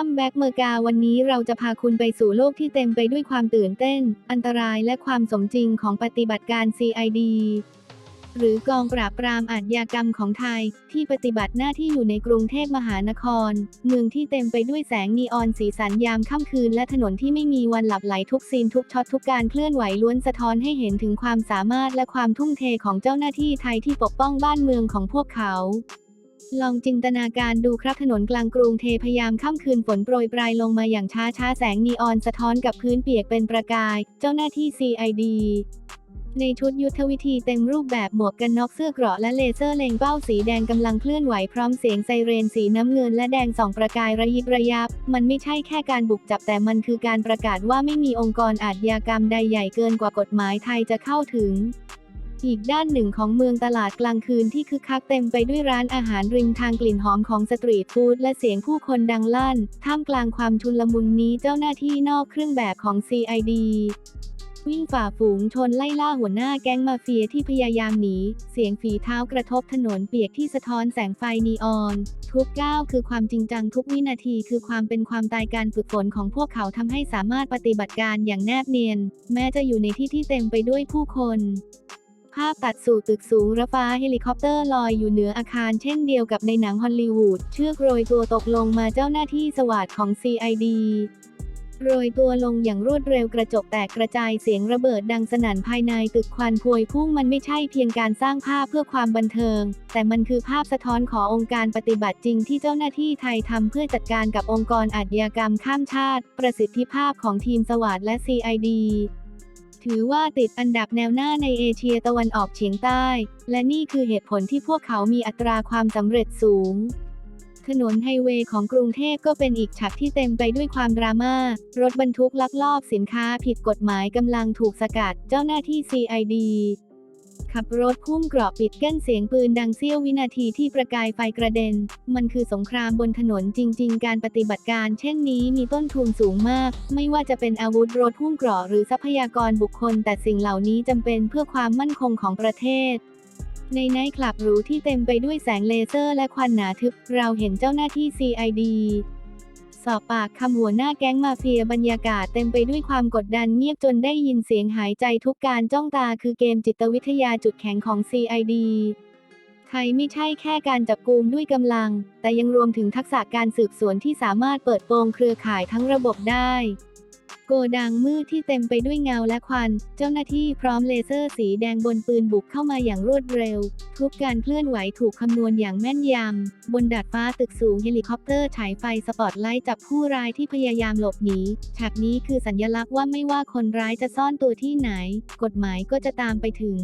ถ้ำแบ็กเมกาวันนี้เราจะพาคุณไปสู่โลกที่เต็มไปด้วยความตื่นเต้น อันตรายและความสมจริงของปฏิบัติการ CID หรือกองปราบปรามอาชญากรรมของไทย ที่ปฏิบัติหน้าที่อยู่ในกรุงเทพมหานคร เมืองที่เต็มไปด้วยแสงนีออนสีสันยามค่ำคืน และถนนที่ไม่มีวันหลับไหลทุกซีนทุกช็อตทุกการเคลื่อนไหวล้วนสะท้อนให้เห็นถึงความสามารถและความทุ่มเทของเจ้าหน้าที่ไทยที่ปกป้องบ้านเมืองของพวกเขา ลองจินตนาการดูครับถนนกลางกรุงเทพยามค่ำคืนฝนโปรยปลายลงมาอย่างช้าช้าๆแสงนีออนสะท้อนกับพื้นเปียกเป็นประกาย เจ้าหน้าที่ CID ในชุดยุทธวิธีเต็มรูปแบบหมวกกันน็อกเสื้อเกราะและเลเซอร์เล็งเป้าสีแดงกำลังเคลื่อนไหวพร้อมเสียงไซเรนสีน้ำเงินและแดงส่องประกายระยิบระยับ มันไม่ใช่แค่การบุกจับแต่มันคือการประกาศว่าไม่มีองค์กรอาชญากรรมใดใหญ่เกินกว่ากฎหมายไทยจะเข้าถึง อีกด้านหนึ่งของเมืองตลาดกลางคืนที่คึกคักเต็มไปด้วยร้านอาหารริมทางกลิ่นหอมของสตรีทฟู้ดและเสียงผู้คนดังลั่น ท่ามกลางความชุลมุนนี้เจ้าหน้าที่นอกเครื่องแบบของ CID วิ่งฝ่าฝูงชนไล่ล่าหัวหน้าแก๊งมาเฟียที่พยายามหนี เสียงฝีเท้ากระทบถนนเปียกที่สะท้อนแสงไฟนีออน ทุกก้าวคือความจริงจังทุกวินาทีคือความเป็นความตายการฝึกฝนของพวกเขาทำให้สามารถปฏิบัติการอย่างแนบเนียน แม้จะอยู่ในที่ที่เต็มไปด้วยผู้คน ภาพตัดสู่ตึกสูงระฟ้าเฮลิคอปเตอร์ลอยอยู่เหนืออาคารเช่นเดียวกับในหนังฮอลลีวูดเชือกโรยตัวตกลงมาเจ้าหน้าที่สวัสดของ CID โรยตัวลงอย่างรวดเร็วกระจกแตกกระจายเสียงระเบิดดังสนั่นภายในตึกควันพวยพุ่งมันไม่ใช่เพียงการสร้างภาพเพื่อความบันเทิง แต่มันคือภาพสะท้อนขององค์การปฏิบัติจริงที่เจ้าหน้าที่ไทยทำเพื่อจัดการกับองค์กรอาชญากรรมข้ามชาติ ประสิทธิภาพของทีมสวัสดและ CID ถือว่าติดอันดับแนวหน้าในเอเชียตะวันออกเฉียงใต้ และนี่คือเหตุผลที่พวกเขามีอัตราความสำเร็จสูงถนนไฮเวย์ของกรุงเทพก็เป็นอีกฉากที่เต็มไปด้วยความดราม่ารถบรรทุกลักลอบสินค้าผิดกฎหมายกำลังถูกสกัด เจ้าหน้าที่ CID ขับรถพุ่งเกราะปิดกั้นเสียงปืนดังเสี้ยววินาทีที่ประกายไฟกระเด็น มันคือสงครามบนถนนจริง ๆ การปฏิบัติการ เช่นนี้มีต้นทุนสูงมาก ไม่ว่าจะเป็นอาวุธรถพุ่งเกราะหรือทรัพยากรบุคคล แต่สิ่งเหล่านี้จำเป็นเพื่อความมั่นคงของประเทศในไนท์คลับหรูที่เต็มไปด้วยแสงเลเซอร์และควันหนาทึบ เราเห็นเจ้าหน้าที่ CID สอบปากคำหัวหน้าแก๊งมาเฟียบรรยากาศเต็มไปด้วยความกดดันเงียบจนได้ยินเสียงหายใจทุกการจ้องตาคือเกมจิตวิทยาจุดแข็งของ CID ไทยไม่ใช่แค่การจับกุมด้วยกำลัง แต่ยังรวมถึงทักษะการสืบสวนที่สามารถเปิดโปงเครือข่ายทั้งระบบได้ โกดังมืดที่เต็มไปด้วยเงาและควัน เจ้าหน้าที่พร้อมเลเซอร์สีแดงบนปืนบุกเข้ามาอย่างรวดเร็ว ทุกการเคลื่อนไหวถูกคำนวณอย่างแม่นยำ บนดาดฟ้าตึกสูงเฮลิคอปเตอร์ฉายไฟสปอตไลท์จับผู้ร้ายที่พยายามหลบหนี ฉากนี้คือสัญลักษณ์ว่าไม่ว่าคนร้ายจะซ่อนตัวที่ไหน กฎหมายก็จะตามไปถึง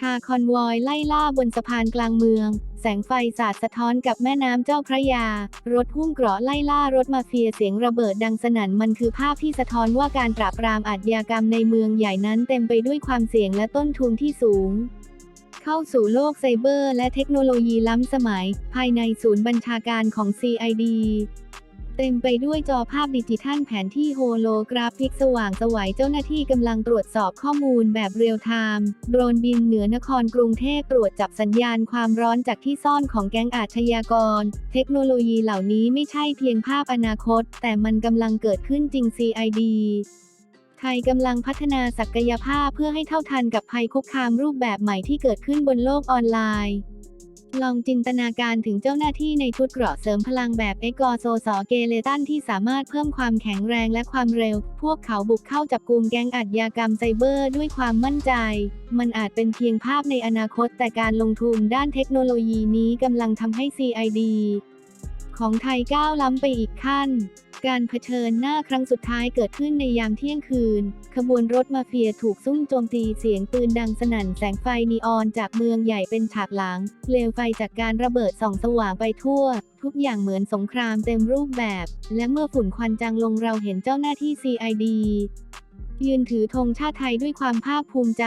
คาร์คอนวอยไล่ล่าบนสะพานกลางเมือง แสงไฟสาดสะท้อนกับแม่น้ำเจ้าพระยา รถหุ้มเกราะไล่ล่ารถมาเฟียเสียงระเบิดดังสนั่นมันคือภาพที่สะท้อนว่าการปราบปรามอาชญากรรมในเมืองใหญ่นั้นเต็มไปด้วยความเสี่ยงและต้นทุนที่สูง เข้าสู่โลกไซเบอร์และเทคโนโลยีล้ำสมัย ภายในศูนย์บัญชาการของ CID เต็มไปด้วยจอภาพดิจิทัลแผนที่โฮโลกราฟิกสว่างสวัยเจ้าหน้าที่กำลังตรวจสอบข้อมูลแบบเรียลไทม์โดรนบินเหนือนครกรุงเทพตรวจจับสัญญาณความร้อนจากที่ซ่อนของแก๊งอาชญากร เทคโนโลยีเหล่านี้ไม่ใช่เพียงภาพอนาคต แต่มันกำลังเกิดขึ้นจริง CID ไทยกำลังพัฒนาศักยภาพเพื่อให้เท่าทันกับภัยคุกคามรูปแบบใหม่ที่เกิดขึ้นบนโลกออนไลน์ ลองจินตนาการถึงเจ้าหน้าที่ในชุดเกราะเสริมพลังแบบเอกอโซสอเกเลตันที่สามารถเพิ่มความแข็งแรงและความเร็ว พวกเขาบุกเข้าจับกลุ่มแก๊งอาชญากรรมไซเบอร์ด้วยความมั่นใจ มันอาจเป็นเพียงภาพในอนาคตแต่การลงทุนด้านเทคโนโลยีนี้กำลังทำให้ CID ของไทยก้าวล้ำไปอีกขั้น การเผชิญหน้าครั้งสุดท้ายเกิดขึ้นในยามเที่ยงคืน ขบวนรถมาเฟียถูกซุ่มโจมตีเสียงปืนดังสนั่นแสงไฟนีออนจากเมืองใหญ่เป็นฉากหลัง เปลวไฟจากการระเบิดส่องสว่างไปทั่ว ทุกอย่างเหมือนสงครามเต็มรูปแบบ และเมื่อฝุ่นควันจางลงเราเห็นเจ้าหน้าที่ CID ยืนถือธงชาติไทยด้วยความภาคภูมิใจ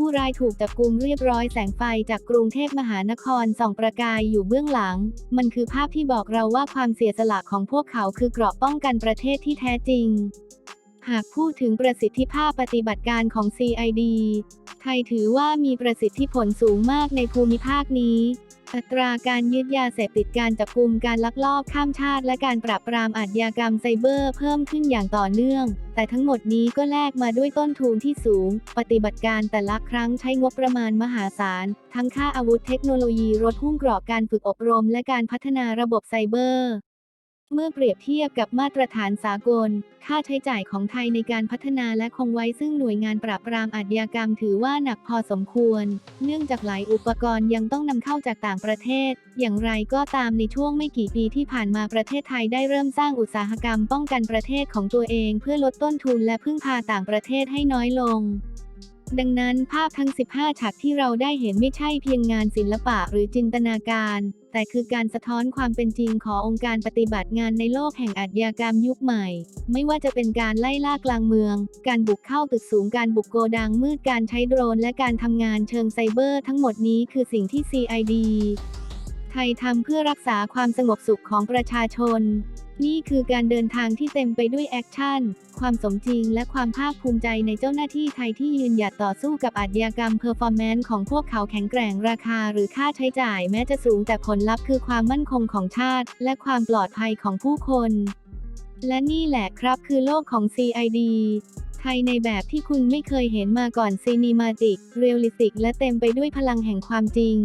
ผู้ร้ายถูกจับกุมเรียบร้อยแสงไฟจากกรุงเทพมหานครส่องประกายอยู่เบื้องหลัง มันคือภาพที่บอกเราว่าความเสียสละของพวกเขาคือเกราะป้องกันประเทศที่แท้จริง หากพูดถึงประสิทธิภาพปฏิบัติการของ CID ไทยถือว่ามีประสิทธิผลสูงมากในภูมิภาคนี้ อัตราการยึดยาเสพติดการจับกลุมการลักลอบข้ามชาติ และการปราบปรามอาชญากรรมไซเบอร์เพิ่มขึ้นอย่างต่อเนื่อง แต่ทั้งหมดนี้ก็แลกมาด้วยต้นทุนที่สูง ปฏิบัติการแต่ละครั้งใช้งบประมาณมหาศาล ทั้งค่าอาวุธเทคโนโลยีรถหุ้มเกราะการฝึกอบรม และการพัฒนาระบบไซเบอร์ เมื่อเปรียบเทียบกับมาตรฐานสากล ค่าใช้จ่ายของไทยในการพัฒนาและคงไว้ซึ่งหน่วยงานปราบปรามอาชญากรรมถือว่าหนักพอสมควร เนื่องจากหลายอุปกรณ์ยังต้องนำเข้าจากต่างประเทศ อย่างไรก็ตามในช่วงไม่กี่ปีที่ผ่านมาประเทศไทยได้เริ่มสร้างอุตสาหกรรมป้องกันประเทศของตัวเอง เพื่อลดต้นทุนและพึ่งพาต่างประเทศให้น้อยลง ดังนั้นภาพทั้ง 15 ฉากที่เราได้เห็นไม่ใช่เพียงงานศิลปะหรือจินตนาการ แต่คือการสะท้อนความเป็นจริงขององค์การปฏิบัติงานในโลกแห่งอาชญากรรมยุคใหม่ ไม่ว่าจะเป็นการไล่ล่ากลางเมือง การบุกเข้าตึกสูง การบุกโกดังมืด การใช้โดรน และการทำงานเชิงไซเบอร์ ทั้งหมดนี้คือสิ่งที่ CID ไทยทำเพื่อรักษาความสงบสุขของประชาชน นี่คือการเดินทางที่เต็มไปด้วยแอคชั่น ความสมจริง และความภาคภูมิใจในเจ้าหน้าที่ไทยที่ยืนหยัดต่อสู้กับอาชญากรรมเพอร์ฟอร์แมนซ์ของพวกเขาแข็งแกร่งราคาหรือค่าใช้จ่ายแม้จะสูงแต่ผลลัพธ์คือความมั่นคงของชาติ และความปลอดภัยของผู้คน และนี่แหละครับคือโลกของ CID ไทยในแบบที่คุณไม่เคยเห็นมาก่อนซีนีมาติก เรียลลิสติก และเต็มไปด้วยพลังแห่งความจริง